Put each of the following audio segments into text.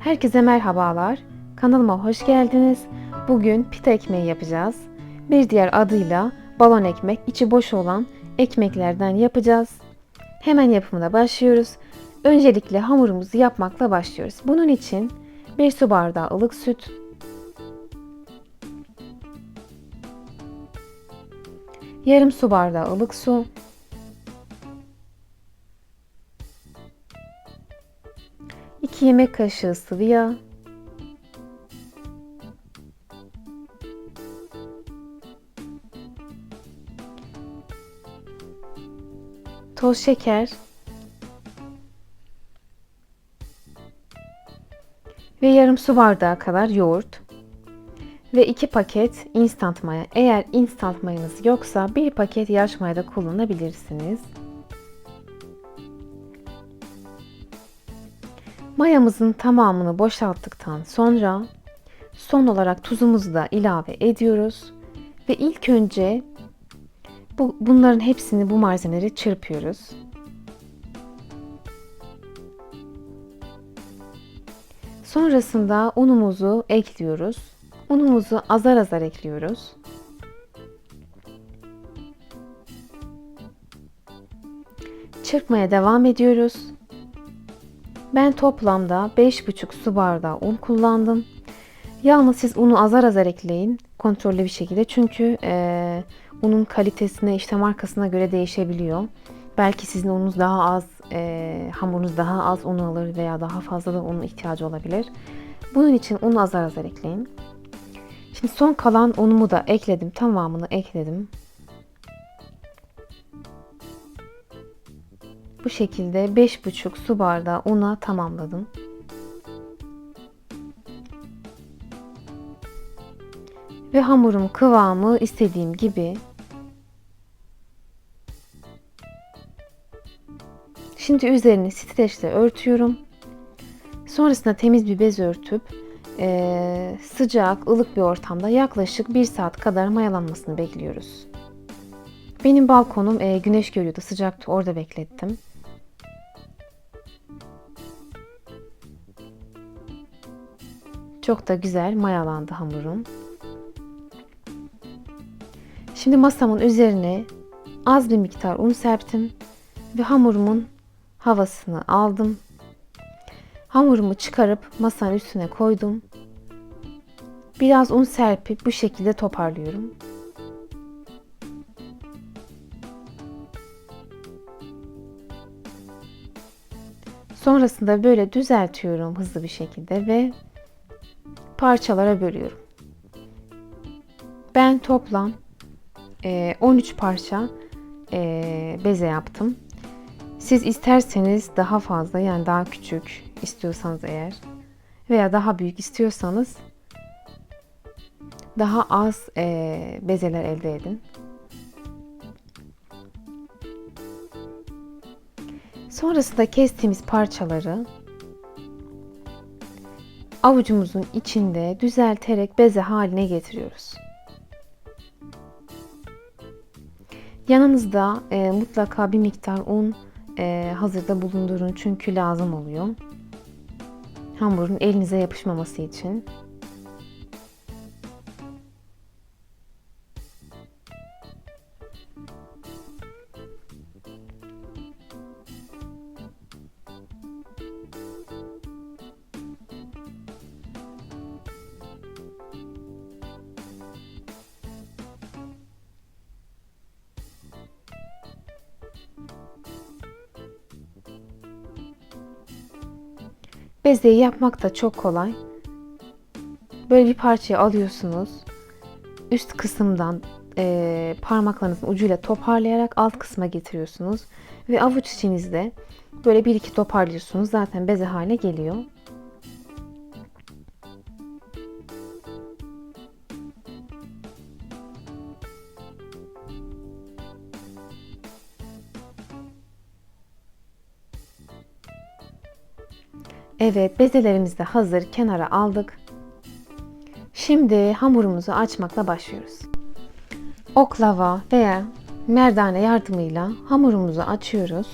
Herkese merhabalar. Kanalıma hoş geldiniz. Bugün pita ekmeği yapacağız. Bir diğer adıyla balon ekmek, içi boş olan ekmeklerden yapacağız. Hemen yapımına başlıyoruz. Öncelikle hamurumuzu yapmakla başlıyoruz. Bunun için bir su bardağı ılık süt, yarım su bardağı ılık su, 2 yemek kaşığı sıvı yağ, toz şeker ve yarım su bardağı kadar yoğurt ve 2 paket instant maya. Eğer instant mayanız yoksa bir paket yaş maya da kullanabilirsiniz. Mayamızın tamamını boşalttıktan sonra son olarak tuzumuzu da ilave ediyoruz. Ve ilk önce bu, bunların hepsini bu malzemeleri çırpıyoruz. Sonrasında unumuzu ekliyoruz. Unumuzu azar azar ekliyoruz. Çırpmaya devam ediyoruz. Ben toplamda 5,5 su bardağı un kullandım. Yalnız siz unu azar azar ekleyin kontrollü bir şekilde. Çünkü e, unun kalitesine işte markasına göre değişebiliyor. Belki sizin ununuz daha az, e, hamurunuz daha az un alır veya daha fazla da unun ihtiyacı olabilir. Bunun için unu azar azar ekleyin. Şimdi son kalan unumu da ekledim. Tamamını ekledim. Bu şekilde 5,5 su bardağı una tamamladım. Ve hamurum kıvamı istediğim gibi. Şimdi üzerini streçle örtüyorum. Sonrasında temiz bir bez örtüp e, sıcak, ılık bir ortamda yaklaşık 1 saat kadar mayalanmasını bekliyoruz. Benim balkonum e, güneş görüyordu, sıcaktı. Orada beklettim. Çok da güzel mayalandı hamurum. Şimdi masamın üzerine az bir miktar un serptim ve hamurumun havasını aldım. Hamurumu çıkarıp masanın üstüne koydum. Biraz un serpip bu şekilde toparlıyorum. Sonrasında böyle düzeltiyorum hızlı bir şekilde ve parçalara bölüyorum. Ben toplam 13 parça beze yaptım. Siz isterseniz daha fazla yani daha küçük istiyorsanız eğer veya daha büyük istiyorsanız daha az bezeler elde edin. Sonrasında kestiğimiz parçaları avucumuzun içinde düzelterek beze haline getiriyoruz. Yanınızda e, mutlaka bir miktar un e, hazırda bulundurun çünkü lazım oluyor. Hamurun elinize yapışmaması için. Bezeyi yapmak da çok kolay. Böyle bir parçayı alıyorsunuz. Üst kısımdan e, parmaklarınızın ucuyla toparlayarak alt kısma getiriyorsunuz. Ve avuç içinizde böyle bir iki toparlıyorsunuz. Zaten beze haline geliyor. Evet bezelerimiz de hazır kenara aldık. Şimdi hamurumuzu açmakla başlıyoruz. Oklava veya merdane yardımıyla hamurumuzu açıyoruz.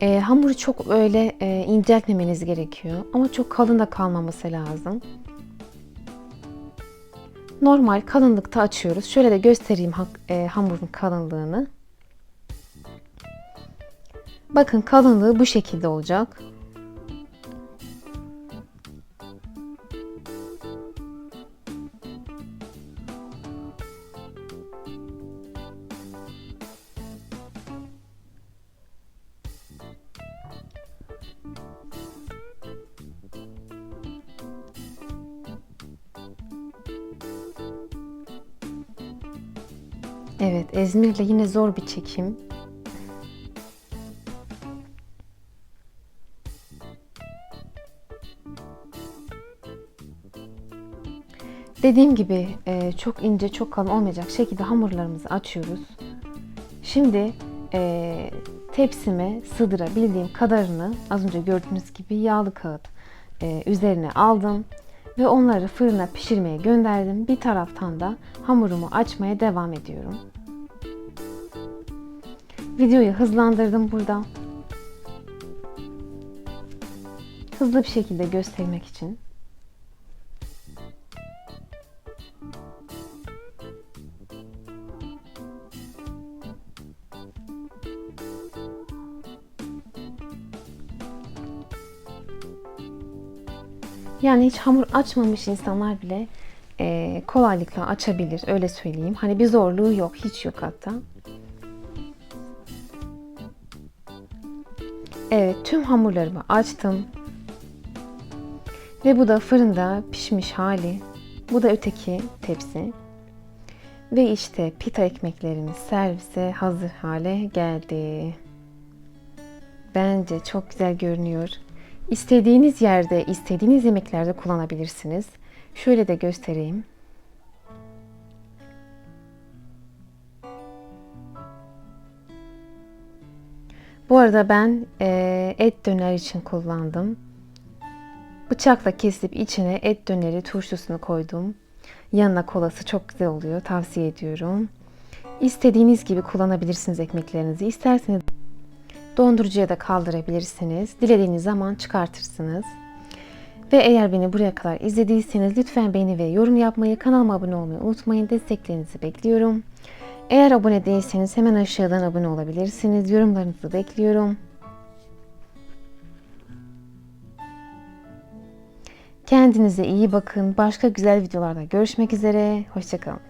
E, hamuru çok öyle e, inceltmemeniz gerekiyor ama çok kalın da kalmaması lazım. Normal kalınlıkta açıyoruz. Şöyle de göstereyim e, hamurun kalınlığını. Bakın kalınlığı bu şekilde olacak. Evet, Ezmir'le yine zor bir çekim. Dediğim gibi e, çok ince, çok kalın olmayacak şekilde hamurlarımızı açıyoruz. Şimdi e, tepsime sığdırabildiğim kadarını az önce gördüğünüz gibi yağlı kağıt e, üzerine aldım ve onları fırına pişirmeye gönderdim. Bir taraftan da hamurumu açmaya devam ediyorum. Videoyu hızlandırdım burada. Hızlı bir şekilde göstermek için. Yani hiç hamur açmamış insanlar bile e, kolaylıkla açabilir öyle söyleyeyim. Hani bir zorluğu yok, hiç yok hatta. Evet, tüm hamurlarımı açtım. Ve bu da fırında pişmiş hali. Bu da öteki tepsi. Ve işte pita ekmeklerimiz servise hazır hale geldi. Bence çok güzel görünüyor. İstediğiniz yerde, istediğiniz yemeklerde kullanabilirsiniz. Şöyle de göstereyim. Bu arada ben e, et döner için kullandım. Bıçakla kesip içine et döneri turşusunu koydum. Yanına kolası çok güzel oluyor. Tavsiye ediyorum. İstediğiniz gibi kullanabilirsiniz ekmeklerinizi. İsterseniz dondurucuya da kaldırabilirsiniz. Dilediğiniz zaman çıkartırsınız. Ve eğer beni buraya kadar izlediyseniz lütfen beğeni ve yorum yapmayı, kanalıma abone olmayı unutmayın. Desteklerinizi bekliyorum. Eğer abone değilseniz hemen aşağıdan abone olabilirsiniz. Yorumlarınızı bekliyorum. Kendinize iyi bakın. Başka güzel videolarda görüşmek üzere. Hoşçakalın.